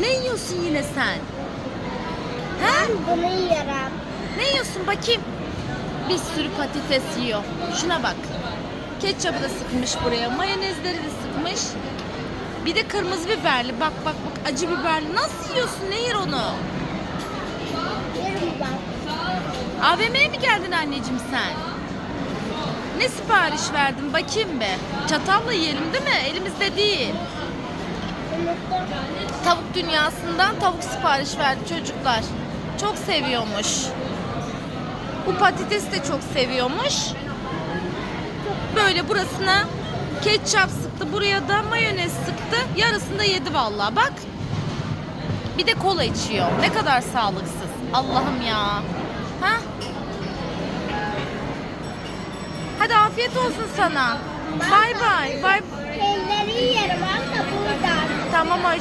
Ne yiyorsun yine sen? He? Ben bunu yiyorum. Ne yiyorsun bakayım? Bir sürü patates yiyor. Şuna bak. Ketçabı da sıkmış buraya. Mayonezleri de sıkmış. Bir de kırmızı biberli. Bak bak bak acı biberli. Nasıl yiyorsun? Ne yer onu? Yerim bak. AVM'ye mi geldin anneciğim sen? Ne sipariş verdin bakayım be. Çatalla yiyelim değil mi? Elimizde değil. Tavuk dünyasından tavuk sipariş verdi çocuklar. Çok seviyormuş. Bu patates de çok seviyormuş. Böyle burasına ketçap sıktı, buraya da mayonez sıktı. Yarısını da yedi vallahi bak. Bir de kola içiyor. Ne kadar sağlıksız. Allah'ım ya. Ha? Hadi afiyet olsun sana. Bay bay. Bay. Elleri yerim. Tamam hoş.